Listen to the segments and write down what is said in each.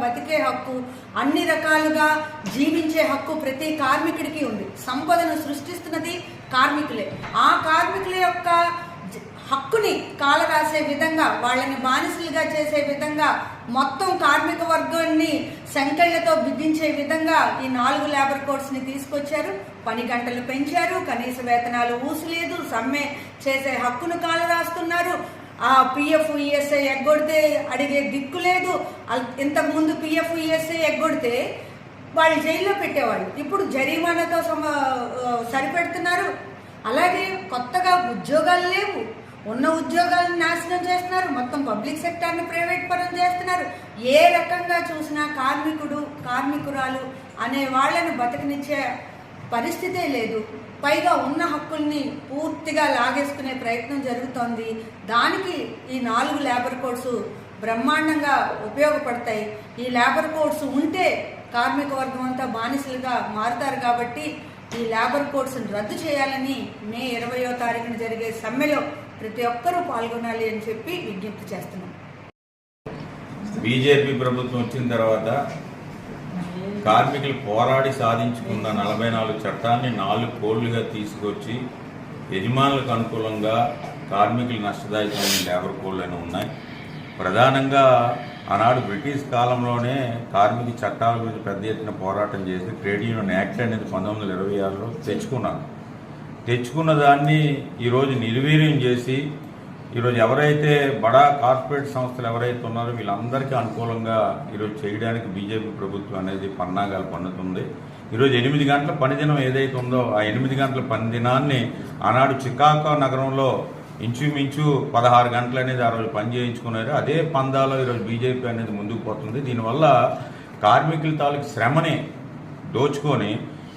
బతికే హక్కు అన్ని రకాలుగా జీవించే హక్కు ప్రతి కార్మికుడికి ఉంది. సంపదను సృష్టిస్తున్నది కార్మికులే. ఆ కార్మికుల యొక్క హక్కుని కాలరాసే విధంగా వాళ్ళని బానిసలుగా చేసే విధంగా మొత్తం కార్మిక వర్గాన్ని సంకెళ్ళతో బిగించే విధంగా ఈ నాలుగు లేబర్ కోడ్స్ని తీసుకొచ్చారు. పని గంటలు పెంచారు. కనీస వేతనాలు ఊసలేదు. సమ్మె చేసే హక్కును కాలరాస్తున్నారు. ఆ పిఎఫ్ ఈఎస్ఐ ఎగ్గొడితే అడిగే దిక్కు లేదు. ఇంతకుముందు ఇంతకు ముందు పిఎఫ్ ఈఎస్ఐ ఎగ్గొడితే వాళ్ళు జైల్లో పెట్టేవాళ్ళు. ఇప్పుడు జరిమానాతో సమ సరిపెడుతున్నారు. అలాగే కొత్తగా ఉద్యోగాలు లేవు. ఉన్న ఉద్యోగాలను నాశనం చేస్తున్నారు. మొత్తం పబ్లిక్ సెక్టార్ని ప్రైవేట్ పరం చేస్తున్నారు. ఏ రకంగా చూసినా కార్మికుడు కార్మికురాలు అనే వాళ్ళని బతకనిచ్చే పరిస్థితే లేదు. పైగా ఉన్న హక్కుల్ని పూర్తిగా లాగేసుకునే ప్రయత్నం జరుగుతోంది. దానికి ఈ నాలుగు లేబర్ కోడ్స్ బ్రహ్మాండంగా ఉపయోగపడతాయి. ఈ లేబర్ కోడ్స్ ఉంటే కార్మిక వర్గం అంతా బానిసలుగా మారుతారు కాబట్టి ఈ లేబర్ కోడ్స్ని రద్దు చేయాలని మే ఇరవయో తారీఖున జరిగే సమ్మెలో ప్రతి ఒక్కరూ పాల్గొనాలి అని చెప్పి విజ్ఞప్తి చేస్తున్నాం. బీజేపీ ప్రభుత్వం వచ్చిన తర్వాత కార్మికులు పోరాడి సాధించుకున్న నలభై నాలుగు చట్టాన్ని నాలుగు కోళ్ళుగా తీసుకొచ్చి యజమానులకు అనుకూలంగా కార్మికులు నష్టదాయకమైన లేబర్ కోడ్లు ఉన్నాయి. ప్రధానంగా ఆనాడు బ్రిటిష్ కాలంలోనే కార్మిక చట్టాల గురించి పెద్ద ఎత్తున పోరాటం చేసి ట్రేడ్ యూనియన్ యాక్ట్ అనేది పంతొమ్మిది వందల ఇరవై ఆరులో తెచ్చుకున్నారు. తెచ్చుకున్న దాన్ని ఈరోజు నిర్వీర్యం చేసి ఈరోజు ఎవరైతే బడా కార్పొరేట్ సంస్థలు ఎవరైతే ఉన్నారో వీళ్ళందరికీ అనుకూలంగా ఈరోజు చేయడానికి బీజేపీ ప్రభుత్వం అనేది పన్నాగాలు పన్నుతుంది ఈరోజు ఎనిమిది గంటల పనిదినం ఏదైతే ఉందో ఆ ఎనిమిది గంటల పనిదినాన్ని ఆనాడు చికాగో నగరంలో ఇంచుమించు పదహారు గంటలు అనేది ఆ రోజు పని చేయించుకున్నారు. అదే పందాలో ఈరోజు బీజేపీ అనేది ముందుకు పోతుంది. దీనివల్ల కార్మికుల తాలూకు శ్రమని దోచుకొని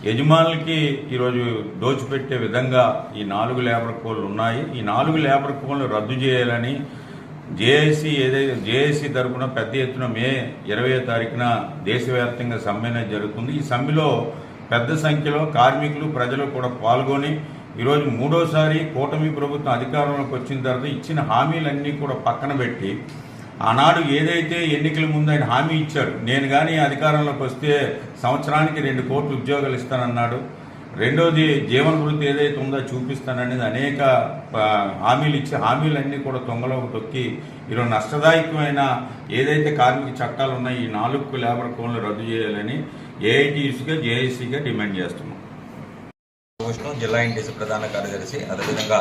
యజమానులకి ఈరోజు దోచిపెట్టే విధంగా ఈ నాలుగు లేబర్ కోడ్లు ఉన్నాయి. ఈ నాలుగు లేబర్ కోడ్లు రద్దు చేయాలని జేఏసీ ఏదైతే జేఏసీ తరఫున పెద్ద ఎత్తున మే ఇరవై తారీఖున దేశవ్యాప్తంగా సమ్మె జరుగుతుంది. ఈ సమ్మెలో పెద్ద సంఖ్యలో కార్మికులు ప్రజలు కూడా పాల్గొని ఈరోజు మూడోసారి కూటమి ప్రభుత్వం అధికారంలోకి వచ్చిన తర్వాత ఇచ్చిన హామీలన్నీ కూడా పక్కన పెట్టి ఆనాడు ఏదైతే ఎన్నికల ముందు ఆయన హామీ ఇచ్చాడు నేను కానీ అధికారంలోకి వస్తే సంవత్సరానికి రెండు కోట్ల ఉద్యోగాలు ఇస్తానన్నాడు. రెండోది జీవన వృత్తి ఏదైతే ఉందో చూపిస్తాననేది అనేక హామీలు ఇచ్చి హామీలన్నీ కూడా తొంగలోకి తొక్కి ఈరోజు నష్టదాయకమైన ఏదైతే కార్మిక చట్టాలు ఉన్నాయో ఈ నాలుగు లేబర్ కోన్లు రద్దు చేయాలని ఏఐటీసీగా జేఏసీగా డిమాండ్ చేస్తున్నాం. జిల్లా ఎన్టీసీ ప్రధాన కార్యదర్శి అదేవిధంగా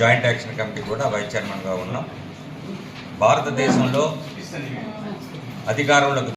జాయింట్ యాక్షన్ కమిటీ కూడా వైస్ చైర్మన్గా ఉన్నాం. భారతదేశంలో అధికారంలోకి